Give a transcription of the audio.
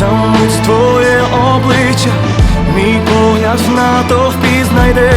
zamúc tvoje obličia Mi pohľad na to vpísnajde